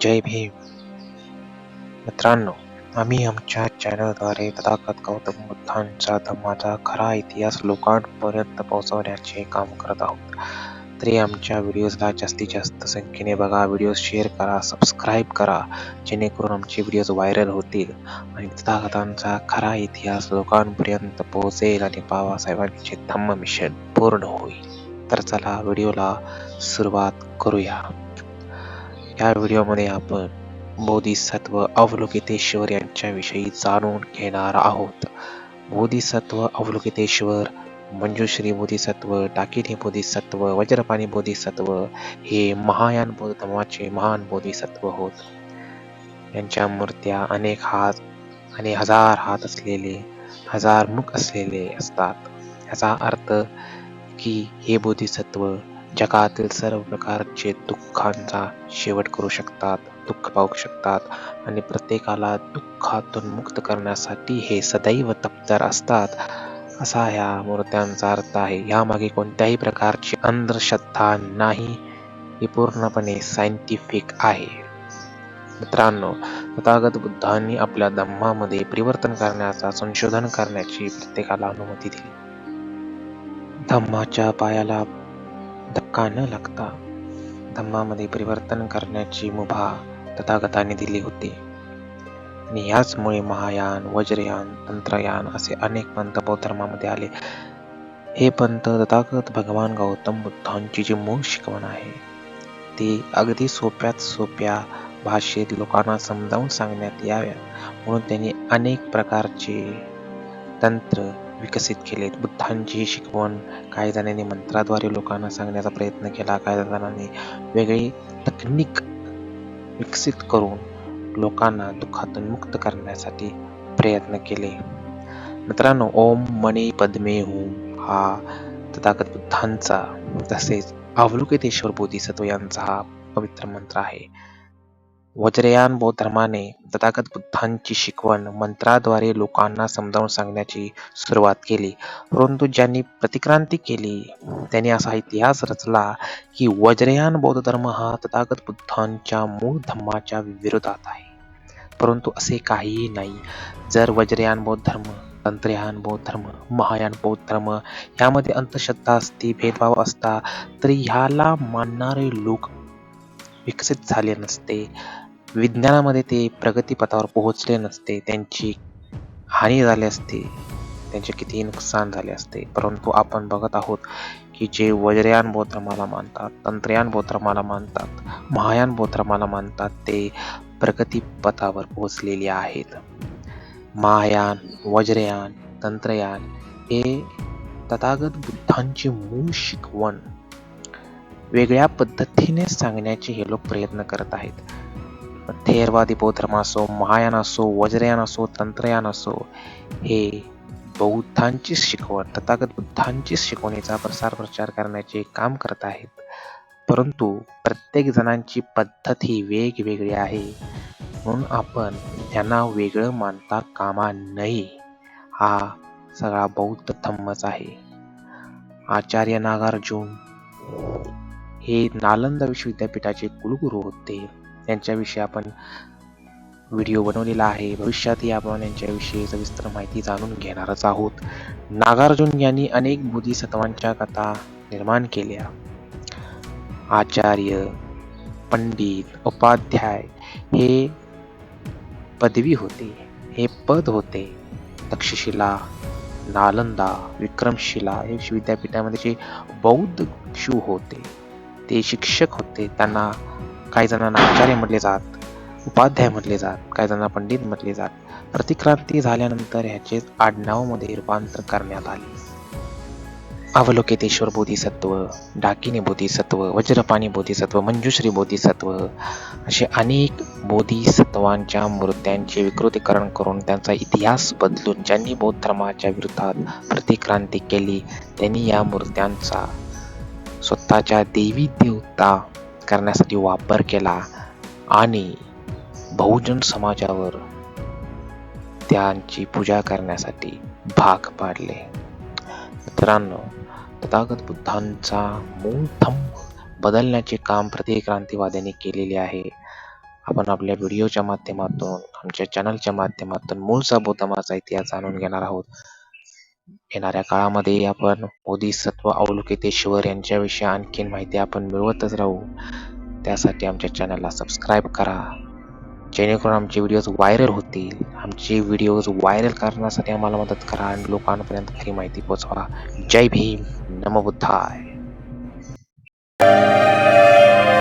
जय भीम। मित्रांनो आम्ही आमच्या चॅनलद्वारे तथागत गौतम बुद्धांचा धम्माचा खरा इतिहास लोकांपर्यंत पोहोचवण्याचे काम करत आहोत. तरी आमच्या व्हिडिओजला जास्तीत जास्त संख्येने बघा व्हिडिओ शेअर करा सबस्क्राईब करा जेणेकरून आमचे व्हिडिओज व्हायरल होतील आणि तथागतांचा खरा इतिहास लोकांपर्यंत पोहोचेल आणि बाबासाहेबांचे धम्म मिशन पूर्ण होईल. तर चला व्हिडिओला सुरुवात करूया. या व्हिडिओमध्ये आपण बोधिसत्व अवलोकितेश्वर यांच्याविषयी जाणून घेणार आहोत. बोधिसत्व अवलोकितेश्वर मंजुश्री बोधिसत्व टाकिनी बोधिसत्व वज्रपाणी बोधिसत्व हे महायान बौद्ध धर्माचे महान बोधिसत्व होत. यांच्या मूर्त्या अनेक हात आणि हजार हात असलेले हजार मुख असलेले असतात. याचा अर्थ की हे बोधिसत्व जगातील सर्व प्रकारचे दुःखांचा शेवट करू शकतात दुःख पाहू शकतात आणि प्रत्येकाला दुःखातून मुक्त करण्यासाठी हे सदैव तप्तर असतात. असा ह्या मूर्त्यांचा अर्थ आहे. यामागे कोणत्याही प्रकारची अंधश्रद्धा नाही ही पूर्णपणे सायंटिफिक आहे. मित्रांनो तथागत बुद्धांनी आपल्या धम्मामध्ये परिवर्तन करण्याचा संशोधन करण्याची प्रत्येकाला अनुमती दिली. धम्माच्या पायाला धक्का न लागता धम्मामध्ये परिवर्तन करण्याची मुभा तथागताने दिली होती. आणि याचमुळे महायान वज्रयान तंत्रयान असे अनेक पंथ बौद्ध धर्मामध्ये आले. हे पंथ तथागत भगवान गौतम बुद्धांची जी मूळ शिकवण आहे ती अगदी सोप्यात सोप्या भाषेत लोकांना समजावून सांगण्यात याव्या म्हणून त्यांनी अनेक प्रकारचे तंत्र विकसित केलेत. बुद्धांची शिकवण काही जणांनी मंत्राद्वारे लोकांना सांगण्याचा प्रयत्न केला. काही जणांनी वेगळी तकनीक विकसित करून लोकांना दुःखातून मुक्त करण्यासाठी प्रयत्न केले. मित्रांनो ओम मणी पद्मे होम हा तथागत बुद्धांचा तसेच अवलोकितेश्वर बोधिसत्व यांचा हा पवित्र मंत्र आहे. वज्रयान बौद्ध धर्माने तथागत बुद्धांची शिकवण मंत्राद्वारे लोकांना समजावून सांगण्याची सुरुवात केली. परंतु ज्यांनी प्रतिक्रांती केली त्यांनी असा इतिहास रचला की वज्रयान बौद्ध धर्म हा तथागत बुद्धांच्या मूळ धर्माच्या विरोधात आहे. परंतु असे काहीही नाही. जर वज्रयान बौद्ध धर्म तंत्रयान बौद्ध धर्म महायान बौद्ध धर्म यामध्ये अंधश्रद्धा असती भेदभाव असता तरी ह्याला मानणारे लोक विकसित झाले नसते. विज्ञानामध्ये ते प्रगतीपथावर पोहोचले नसते त्यांची हानी झाली असते त्यांचे कितीही नुकसान झाले असते परंतु आपण बघत आहोत की जे वज्रयान बोधर्माला मानतात तंत्रयान बोधर्माला मानतात महायान बोधर्माला मानतात ते प्रगतीपथावर पोहोचलेले आहेत. महायान वज्रयान तंत्रयान हे तथागत बुद्धांची मूळ शिकवण वेगळ्या पद्धतीने सांगण्याचे हे लोक प्रयत्न करत आहेत. थेरवादी बौद्धधर्म असो महायान असो वज्रयान असो तंत्रयान असो हे बौद्धांची शिकवण तथागत बुद्धांचीच शिकवणीचा प्रसार प्रचार करण्याचे काम करत आहेत. परंतु प्रत्येक जणांची पद्धत ही वेगवेगळी आहे. म्हणून आपण त्यांना वेगळं मानता कामा नये. हा सगळा बौद्ध धम्मच आहे. आचार्य नागार्जुन हे नालंदा विश्वविद्यापीठाचे कुलगुरू होते. यांच्याविषयी आपण व्हिडिओ बनवलेला आहे. भविष्यातही आपण यांच्याविषयी सविस्तर माहिती जाणून घेणारच आहोत. नागार्जुन यांनी अनेक बोधिसत्वांच्या कथा निर्माण केल्या. आचार्य पंडित उपाध्याय हे पदवी होते. हे पद होते तक्षशिला नालंदा विक्रमशिला हे विद्यापीठामध्ये जे बौद्ध भिक्षू होते ते शिक्षक होते. त्यांना काही जणांना आचार्य म्हटले जात उपाध्याय म्हटले जात काही जणांना पंडित म्हटले जात. प्रतिक्रांती झाल्यानंतर ह्याचे आडनावामध्ये रूपांतर करण्यात आले. अवलोकितेश्वर बोधिसत्व डाकिनी बोधिसत्व वज्रपाणी बोधिसत्व मंजुश्री बोधिसत्व असे अनेक बोधिसत्वांच्या मूर्त्यांचे विकृतीकरण करून त्यांचा इतिहास बदलून ज्यांनी बौद्ध धर्माच्या विरोधात प्रतिक्रांती केली त्यांनी या मूर्त्यांचा स्वतःच्या देवी देवता करण्यासाठी वापर केला आणि बहुजन समाजावर त्यांची पूजा करण्यासाठी भाग पाडले. मित्रांनो तथागत बुद्धांचा मूळ थंब बदलण्याचे काम प्रतिक्रांतीवाद्यांनी केलेले आहे. आपण आपल्या व्हिडिओच्या माध्यमातून आमच्या चॅनलच्या माध्यमातून मूळचा बौद्ध इतिहास जाणून घेणार आहोत. येणाऱ्या काळामध्ये आपण बोधिसत्व अवलोकितेश्वर यांच्याविषयी आणखीन माहिती आपण मिळवतच राहू. त्यासाठी आमच्या चॅनलला सबस्क्राईब करा. जेणेकरून आमचे व्हिडिओज व्हायरल होतील. आमचे व्हिडिओज व्हायरल करण्यासाठी आम्हाला मदत करा आणि लोकांपर्यंत खरी माहिती पोचवा जय भीम. नमबुद्धाय